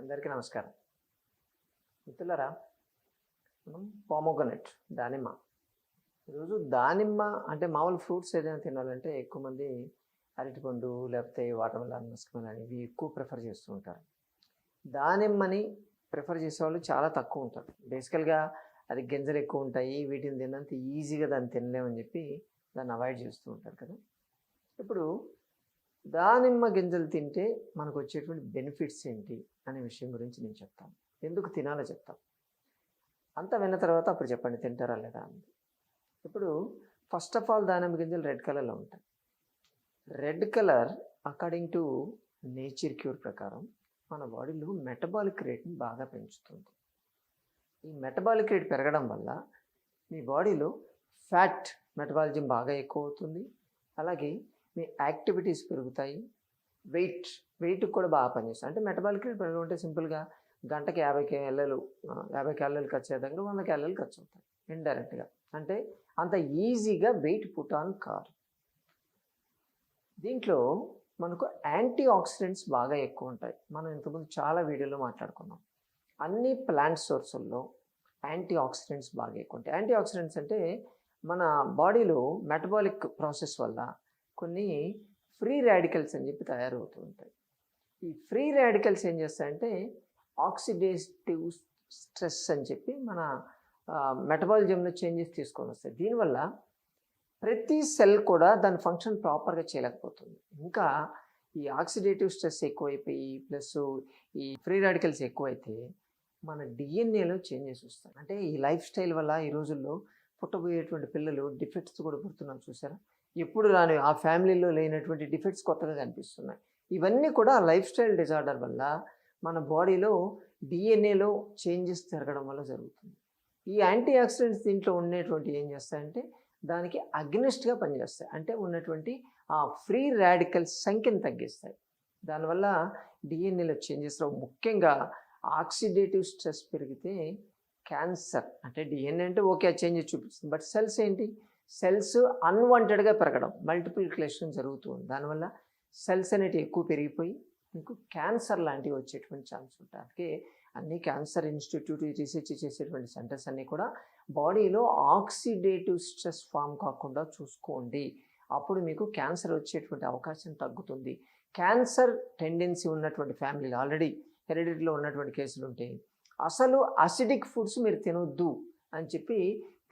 అందరికీ నమస్కారం. మిత్రులరా మనం పామోగనెట్ దానిమ్మ. ఈరోజు దానిమ్మ అంటే మామూలు ఫ్రూట్స్ ఏదైనా తినాలంటే ఎక్కువ మంది అరటిపండు లేకపోతే వాటర్ మెలన్ మస్క్ ఇవి ఎక్కువ ప్రిఫర్ చేస్తూ ఉంటారు. దానిమ్మని ప్రిఫర్ చేసే వాళ్ళు చాలా తక్కువ ఉంటారు. బేసికల్గా అది గింజలు ఎక్కువ ఉంటాయి వీటిని తిన్నంత ఈజీగా దాన్ని తినలేమని చెప్పి దాన్ని అవాయిడ్ చేస్తూ ఉంటారు కదా. ఇప్పుడు దానిమ్మ గింజలు తింటే మనకు వచ్చేటువంటి బెనిఫిట్స్ ఏంటి అనే విషయం గురించి నేను చెప్తాను. ఎందుకు తినాలో చెప్తాను. అంతా విన్న తర్వాత అప్పుడు చెప్పండి తింటారా లేదా అని. ఇప్పుడు ఫస్ట్ ఆఫ్ ఆల్ దానిమ్మ గింజలు రెడ్ కలర్లో ఉంటాయి. Red colour according to nature cure ప్రకారం మన బాడీలో మెటబాలిక్ రేట్ని బాగా పెంచుతుంది. ఈ మెటబాలిక్ రేట్ పెరగడం వల్ల మీ బాడీలో ఫ్యాట్ మెటబాలిజం బాగా ఎక్కువ అవుతుంది. అలాగే మీ యాక్టివిటీస్ పెరుగుతాయి. వెయిట్ వెయిట్ కూడా బాగా పనిచేస్తుంది. అంటే మెటబాలిక్ రేట్ పెరగడం సింపుల్గా గంటకి యాభై కేఎల్ఎలు యాభై కేఎల్ఎలు ఖర్చు అయ్యే దగ్గర వంద కేఎల్ఎలు ఖర్చు అవుతాయి ఇండైరెక్ట్గా. అంటే అంత ఈజీగా వెయిట్ పుట్ ఆన్ కార్ దీంట్లో మనకు యాంటీ ఆక్సిడెంట్స్ బాగా ఎక్కువ ఉంటాయి. మనం ఇంతకుముందు చాలా వీడియోలో మాట్లాడుకున్నాం. అన్ని ప్లాంట్ సోర్సుల్లో యాంటీ ఆక్సిడెంట్స్ బాగా ఎక్కువ ఉంటాయి. యాంటీ ఆక్సిడెంట్స్ అంటే మన బాడీలో మెటబాలిక్ ప్రాసెస్ వల్ల కొన్ని ఫ్రీ రాడికల్స్ అని చెప్పి తయారవుతూ ఉంటాయి. ఈ ఫ్రీ రాడికల్స్ ఏం చేస్తాయంటే ఆక్సిడేటివ్ స్ట్రెస్ అని చెప్పి మన మెటబాలిజంలో చేంజెస్ తీసుకొని వస్తాయి. దీనివల్ల ప్రతి సెల్ కూడా దాని ఫంక్షన్ ప్రాపర్గా చేయలేకపోతుంది. ఇంకా ఈ ఆక్సిడేటివ్ స్ట్రెస్ ఎక్కువైపోయి ప్లస్ ఈ ఫ్రీ రాడికల్స్ ఎక్కువైతే మన డిఎన్ఏలో చేంజెస్ వస్తాయి. అంటే ఈ లైఫ్ స్టైల్ వల్ల ఈ రోజుల్లో పుట్టబోయేటువంటి పిల్లలు డిఫెక్ట్స్ కూడా పుడుతున్నారు చూసారా? ఎప్పుడు రాని ఆ ఫ్యామిలీలో లేనటువంటి డిఫెక్ట్స్ కొత్తగా కనిపిస్తున్నాయి. ఇవన్నీ కూడా లైఫ్ స్టైల్ డిజార్డర్ వల్ల మన బాడీలో డిఎన్ఏలో చేంజెస్ జరగడం వల్ల జరుగుతుంది. ఈ యాంటీ ఆక్సిడెంట్స్ దీంట్లో ఉండేటువంటి ఏం చేస్తాయంటే దానికి అగ్నిస్ట్గా పనిచేస్తాయి. అంటే ఉన్నటువంటి ఆ ఫ్రీ రాడికల్ సంఖ్యను తగ్గిస్తాయి. దానివల్ల డిఎన్ఏలో చేంజెస్ ముఖ్యంగా ఆక్సిడేటివ్ స్ట్రెస్ పెరిగితే క్యాన్సర్ అంటే డిఎన్ఏ అంటే ఓకే చేంజెస్ చూపిస్తుంది. బట్ సెల్స్ ఏంటి? సెల్స్ అన్వాంటెడ్గా పెరగడం మల్టిప్లికేషన్ జరుగుతుంది దానివల్ల సెల్స్ అనేటివి ఎక్కువ పెరిగిపోయి మీకు క్యాన్సర్ లాంటివి వచ్చేటువంటి ఛాన్స్ ఉంటాయి అందుకే అన్ని క్యాన్సర్ ఇన్స్టిట్యూట్ రీసెర్చ్ చేసేటువంటి సెంటర్స్ అన్నీ కూడా బాడీలో ఆక్సిడేటివ్ స్ట్రెస్ ఫామ్ కాకుండా చూసుకోండి. అప్పుడు మీకు క్యాన్సర్ వచ్చేటువంటి అవకాశం తగ్గుతుంది. క్యాన్సర్ టెండెన్సీ ఉన్నటువంటి ఫ్యామిలీలు ఆల్రెడీ హెరిడిటీలో ఉన్నటువంటి కేసులు ఉంటాయి అసలు అసిడిక్ ఫుడ్స్ మీరు తినొద్దు అని చెప్పి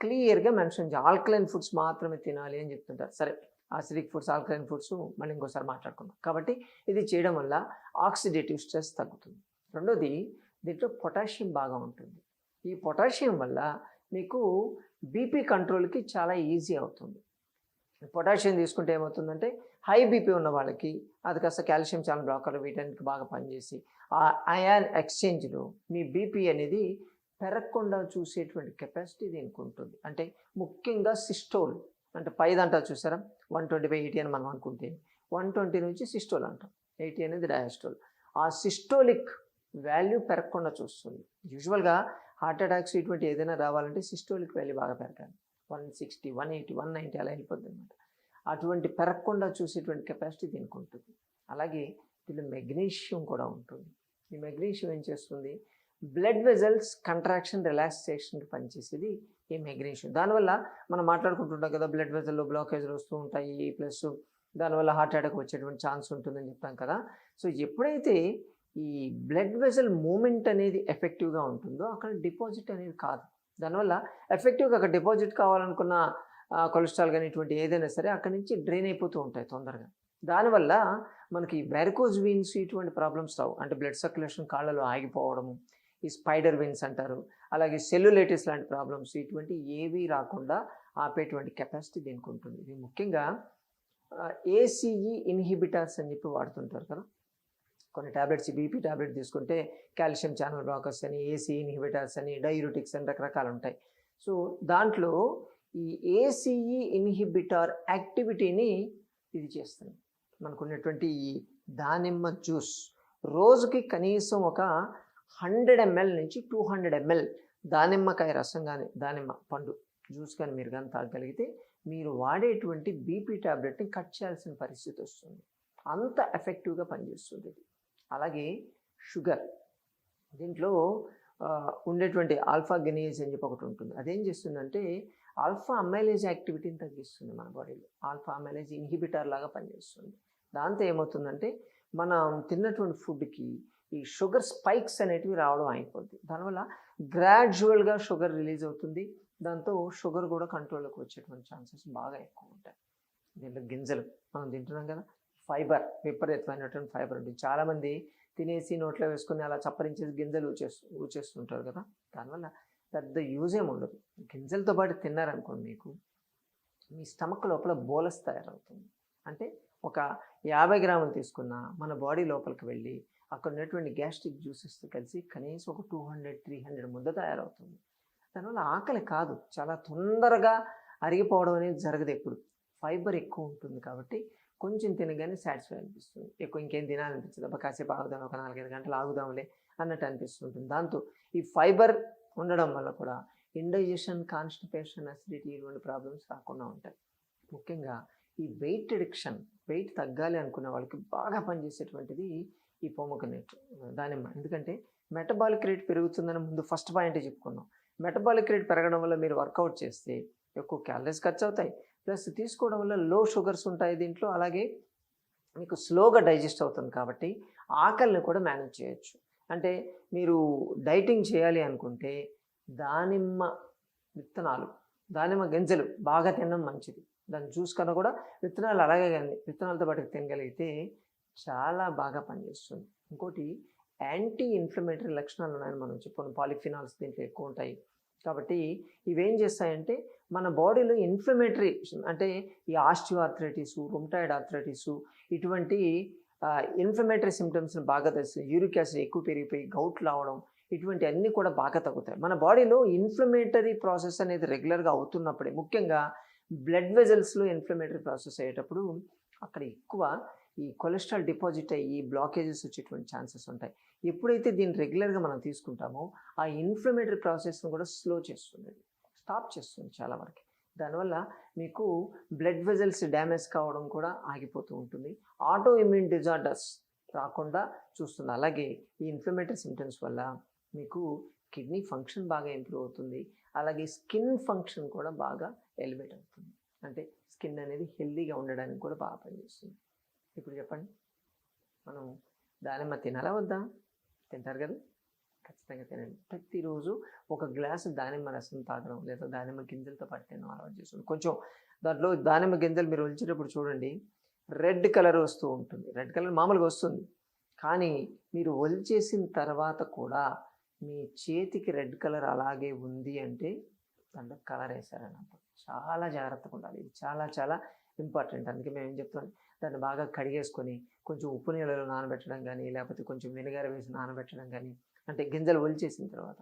క్లియర్గా మెన్షన్ చేయాలి ఆల్కలైన్ ఫుడ్స్ మాత్రమే తినాలి అని చెప్తుంటారు. సరే ఆసిడిక్ ఫుడ్స్ ఆల్కలైన్ ఫుడ్స్ మళ్ళీ ఇంకోసారి మాట్లాడుకుందాం. కాబట్టి ఇది చేయడం వల్ల ఆక్సిడేటివ్ స్ట్రెస్ తగ్గుతుంది. రెండోది దీంట్లో పొటాషియం బాగా ఉంటుంది. ఈ పొటాషియం వల్ల మీకు బీపీ కంట్రోల్కి చాలా ఈజీ అవుతుంది. పొటాషియం తీసుకుంటే ఏమవుతుందంటే హై బీపీ ఉన్న వాళ్ళకి అది కాస్త కాల్షియం ఛానల్ బ్లాకర్లు వీటన్నిటికి బాగా పనిచేసి ఆ అయాన్ ఎక్స్చేంజ్లో మీ బీపీ అనేది పెరగకుండా చూసేటువంటి కెపాసిటీ దీనికి ఉంటుంది అంటే ముఖ్యంగా సిస్టోల్ అంటే పైదంటా చూసారా? వన్ ట్వంటీ బై ఎయిటీ అని మనం అనుకుంటే. వన్ ట్వంటీ నుంచి సిస్టోల్ అంటాం. ఎయిటీ అనేది డయాస్టోల్. ఆ సిస్టోలిక్ వాల్యూ పెరగకుండా చూస్తుంది. యూజువల్గా హార్ట్ అటాక్స్ ఇటువంటి ఏదైనా రావాలంటే సిస్టోలిక్ వాల్యూ బాగా పెరగాలి. One sixty one eighty one ninety అలా వెళ్ళిపోద్ది అనమాట అటువంటి పెరగకుండా చూసేటువంటి కెపాసిటీ దీనికి ఉంటుంది అలాగే దీనిలో మెగ్నీషియం కూడా ఉంటుంది. ఈ మెగ్నీషియం ఏం చేస్తుంది? బ్లడ్ వెజల్స్ కంట్రాక్షన్ రిలాక్సేషన్కి పనిచేసేది ఈ మెగ్నీషియం దానివల్ల మనం మాట్లాడుకుంటుంటాం కదా బ్లడ్ వెజల్లో బ్లాకేజ్లు వస్తూ ఉంటాయి ప్లస్ దానివల్ల హార్ట్ అటాక్ వచ్చేటువంటి ఛాన్స్ ఉంటుందని చెప్తాం కదా. సో ఎప్పుడైతే ఈ బ్లడ్ వెజల్ మూమెంట్ అనేది ఎఫెక్టివ్గా ఉంటుందో అక్కడ డిపాజిట్ అనేది కాదు. దానివల్ల ఎఫెక్టివ్గా అక్కడ డిపాజిట్ కావాలనుకున్న కొలెస్ట్రాల్ కానీ ఇటువంటి ఏదైనా సరే అక్కడి నుంచి డ్రైన్ అయిపోతూ ఉంటాయి తొందరగా. దానివల్ల మనకి వెరకోజ్ వీన్స్ ఇటువంటి ప్రాబ్లమ్స్ రావు. అంటే బ్లడ్ సర్క్యులేషన్ కాళ్ళలో ఆగిపోవడము ఈ స్పైడర్ విన్స్ అంటారు. అలాగే సెల్యులైటిస్ లాంటి ప్రాబ్లమ్స్ ఇటువంటి ఏవి రాకుండా ఆపేటువంటి కెపాసిటీ దీనికి ఉంటుంది ఇది ముఖ్యంగా ఏసీఈ ఇన్హిబిటర్స్ అని చెప్పి వాడుతుంటారు కదా. కొన్ని ట్యాబ్లెట్స్ బీపీ ట్యాబ్లెట్ తీసుకుంటే కాల్షియం ఛానల్ బ్లాకర్స్ అని ఏసీ ఇన్హిబిటర్స్ అని డైయూరిటిక్స్ అని రకరకాలు ఉంటాయి. సో దాంట్లో ఈ ఏసీఈ ఇన్హిబిటర్ యాక్టివిటీని ఇది చేస్తుంది. మనకున్నటువంటి ఈ దానిమ్మ జ్యూస్ రోజుకి కనీసం ఒక హండ్రెడ్ ఎంఎల్ నుంచి టూ హండ్రెడ్ ఎంఎల్ దానిమ్మకాయ రసం కానీ దానిమ్మ పండు జ్యూస్ కానీ మీరు కానీ తాగగలిగితే మీరు వాడేటువంటి బీపీ ట్యాబ్లెట్ని కట్ చేయాల్సిన పరిస్థితి వస్తుంది. అంత ఎఫెక్టివ్గా పనిచేస్తుంది ఇది. అలాగే షుగర్ దీంట్లో ఉండేటువంటి ఆల్ఫా గెనియేజ్ అని చెప్పి ఒకటి ఉంటుంది. అదేం చేస్తుందంటే ఆల్ఫా అమైలేజ్ యాక్టివిటీని తగ్గిస్తుంది మన బాడీలో. ఆల్ఫా అమైలేజ్ ఇన్హిబిటర్ లాగా పనిచేస్తుంది. దాంతో ఏమవుతుందంటే మనం తిన్నటువంటి ఫుడ్కి ఈ షుగర్ స్పైక్స్ అనేటివి రావడం అయిపోద్ది దానివల్ల గ్రాడ్యువల్గా షుగర్ రిలీజ్ అవుతుంది. దాంతో షుగర్ కూడా కంట్రోల్లోకి వచ్చేటువంటి ఛాన్సెస్ బాగా ఎక్కువ ఉంటాయి. దీంట్లో గింజలు మనం తింటున్నాం కదా ఫైబర్ విపరీతమైనటువంటి ఫైబర్ ఉంటుంది. చాలామంది తినేసి నోట్లో వేసుకొని అలా చప్పరించేసి గింజలు ఊచేస్తూ ఊచేస్తుంటారు కదా దానివల్ల పెద్ద యూజ్ ఏమి ఉండదు. గింజలతో పాటు తిన్నారనుకోండి మీకు మీ స్టమక్ లోపల బోలస్ తయారవుతుంది. అంటే ఒక యాభై గ్రాములు తీసుకున్న మన బాడీ లోపలికి వెళ్ళి అక్కడ ఉన్నటువంటి గ్యాస్ట్రిక్ జ్యూసెస్తో కలిసి కనీసం ఒక టూ హండ్రెడ్ త్రీ హండ్రెడ్ ముద్ద తయారవుతుంది. దానివల్ల ఆకలి కాదు. చాలా తొందరగా అరిగిపోవడం అనేది జరగదు ఎప్పుడు. ఫైబర్ ఎక్కువ ఉంటుంది కాబట్టి కొంచెం తినగానే సాటిస్ఫై అనిపిస్తుంది. ఎక్కువ ఇంకేం తినాలనిపించదు. అబ్బా కాసేపు ఆగుదాం ఒక నాలుగైదు గంటలు ఆగుదాంలే అన్నట్టు అనిపిస్తుంటుంది. దాంతో ఈ ఫైబర్ ఉండడం వల్ల కూడా ఇండైజెషన్ కాన్స్టిపేషన్ అసిడిటీ ఇటువంటి ప్రాబ్లమ్స్ రాకుండా ఉంటాయి. ముఖ్యంగా ఈ వెయిట్ రిడక్షన్ వెయిట్ తగ్గాలి అనుకున్న వాళ్ళకి బాగా పనిచేసేటువంటిది ఈ పొమ్మకనేట్ దానిమ్మ ఎందుకంటే మెటబాలిక్ రేట్ పెరుగుతుందని ముందు ఫస్ట్ పాయింట్ చెప్పుకున్నాం. మెటబాలిక్ రేట్ పెరగడం వల్ల మీరు వర్కౌట్ చేస్తే ఎక్కువ క్యాలరీస్ ఖర్చు అవుతాయి. ప్లస్ తీసుకోవడం వల్ల లో షుగర్స్ ఉంటాయి దీంట్లో. అలాగే మీకు స్లోగా డైజెస్ట్ అవుతుంది కాబట్టి ఆకలిని కూడా మేనేజ్ చేయొచ్చు. అంటే మీరు డైటింగ్ చేయాలి అనుకుంటే దానిమ్మ విత్తనాలు దానిమ్మ గింజలు బాగా తినడం మంచిది. దాని జ్యూస్ కన్నా కూడా విత్తనాలు అలాగే కానీ విత్తనాలతో పాటు తినగలిగితే చాలా బాగా పనిచేస్తుంది. ఇంకోటి యాంటీ ఇన్ఫ్లమేటరీ లక్షణాలు ఉన్నాయని మనం చెప్పుకున్నాం పాలిఫినాల్స్ దీంట్లో ఎక్కువ ఉంటాయి. కాబట్టి ఇవేం చేస్తాయంటే మన బాడీలో ఇన్ఫ్లమేటరీ అంటే ఈ ఆస్టివ్ ఆర్థరైటిస్ రొమ్టాయిడ్ ఆర్థరైటిస్ ఇటువంటి ఇన్ఫ్లమేటరీ సిమ్టమ్స్ని బాగా తెస్తుంది యూరిక్ యాసిడ్ ఎక్కువ పెరిగిపోయి గౌట్ లావడం ఇటువంటి అన్నీ కూడా బాగా తగ్గుతాయి. మన బాడీలో ఇన్ఫ్లమేటరీ ప్రాసెస్ అనేది రెగ్యులర్గా అవుతున్నప్పుడే ముఖ్యంగా బ్లడ్ వెజల్స్లో ఇన్ఫ్లమేటరీ ప్రాసెస్ అయ్యేటప్పుడు అక్కడ ఎక్కువ ఈ కొలెస్ట్రాల్ డిపాజిట్ అయ్యి బ్లాకేజెస్ వచ్చేటువంటి ఛాన్సెస్ ఉంటాయి. ఎప్పుడైతే దీన్ని రెగ్యులర్గా మనం తీసుకుంటామో ఆ ఇన్ఫ్లమేటరీ ప్రాసెస్ను కూడా స్లో చేస్తుంది. స్టాప్ చేస్తుంది చాలా వరకు. దానివల్ల మీకు బ్లడ్ వెజల్స్ డ్యామేజ్ కావడం కూడా ఆగిపోతూ ఉంటుంది. ఆటో ఇమ్యూన్ డిజార్డర్స్ రాకుండా చూస్తుంది. అలాగే ఈ ఇన్ఫ్లమేటరీ సిమ్టమ్స్ వల్ల మీకు కిడ్నీ ఫంక్షన్ బాగా ఇంప్రూవ్ అవుతుంది. అలాగే స్కిన్ ఫంక్షన్ కూడా బాగా ఎలివేట్ అవుతుంది. అంటే స్కిన్ అనేది హెల్దీగా ఉండడానికి కూడా బాగా పనిచేస్తుంది. ఇప్పుడు చెప్పండి. మనం దానిమ్మ తినాలా వద్దా? తింటారు కదా? ఖచ్చితంగా తినండి. ప్రతిరోజు ఒక గ్లాసు దానిమ్మ రసం తాగడం లేదా దానిమ్మ గింజలతో పాటు తినడం అలవాటు చేసుకోండి. కొంచెం దాంట్లో దానిమ్మ గింజలు మీరు ఒలిచేటప్పుడు చూడండి. రెడ్ కలర్ వస్తూ ఉంటుంది. రెడ్ కలర్ మామూలుగా వస్తుంది. కానీ మీరు ఒలిచేసిన తర్వాత కూడా మీ చేతికి రెడ్ కలర్ అలాగే ఉంది అంటే దాంట్లో కలర్ వేసారని చాలా జాగ్రత్తగా ఉండాలి. ఇది చాలా చాలా ఇంపార్టెంట్. అందుకే మేము ఏం చెప్తాం దాన్ని బాగా కడిగేసుకొని కొంచెం ఉప్పు నీళ్ళలో నానబెట్టడం కానీ లేకపోతే కొంచెం వెనిగర వేసి నానబెట్టడం కానీ అంటే గింజలు ఒలిచేసిన తర్వాత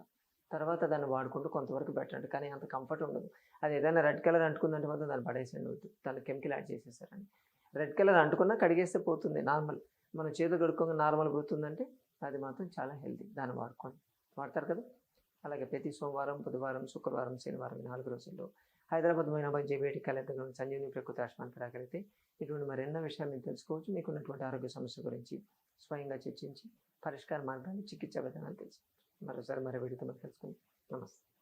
తర్వాత దాన్ని వాడుకుంటూ కొంతవరకు పెట్టండి కానీ అంత కంఫర్ట్ ఉండదు. అది ఏదైనా రెడ్ కలర్ అంటుకుందంటే మాత్రం దాన్ని పడేసేయండి వద్దు. దాన్ని కెమికల్ యాడ్ చేసేసారని. రెడ్ కలర్ అంటుకున్నా కడిగేస్తే పోతుంది. నార్మల్ మనం చేతులు కడుక్కోగా నార్మల్ పోతుందంటే అది మాత్రం చాలా హెల్తీ దాన్ని వాడుకోండి. వాడతారు కదా? అలాగే ప్రతి సోమవారం బుధవారం శుక్రవారం శనివారం నాలుగు రోజుల్లో హైదరాబాద్ మైనాబాద్ జేబీఐటి కలెక్టర్ సంజీవని ప్రకృతి ఆశ్రమానికి రాగలిగితే ఇటువంటి మరెన్నో విషయాలు మీరు తెలుసుకోవచ్చు. మీకున్నటువంటి ఆరోగ్య సమస్య గురించి స్వయంగా చర్చించి పరిష్కార మార్గాన్ని చికిత్సా విధానాలు తెలుసు మరోసారి మరో వీడితో మనం తెలుసుకుందాం నమస్తే.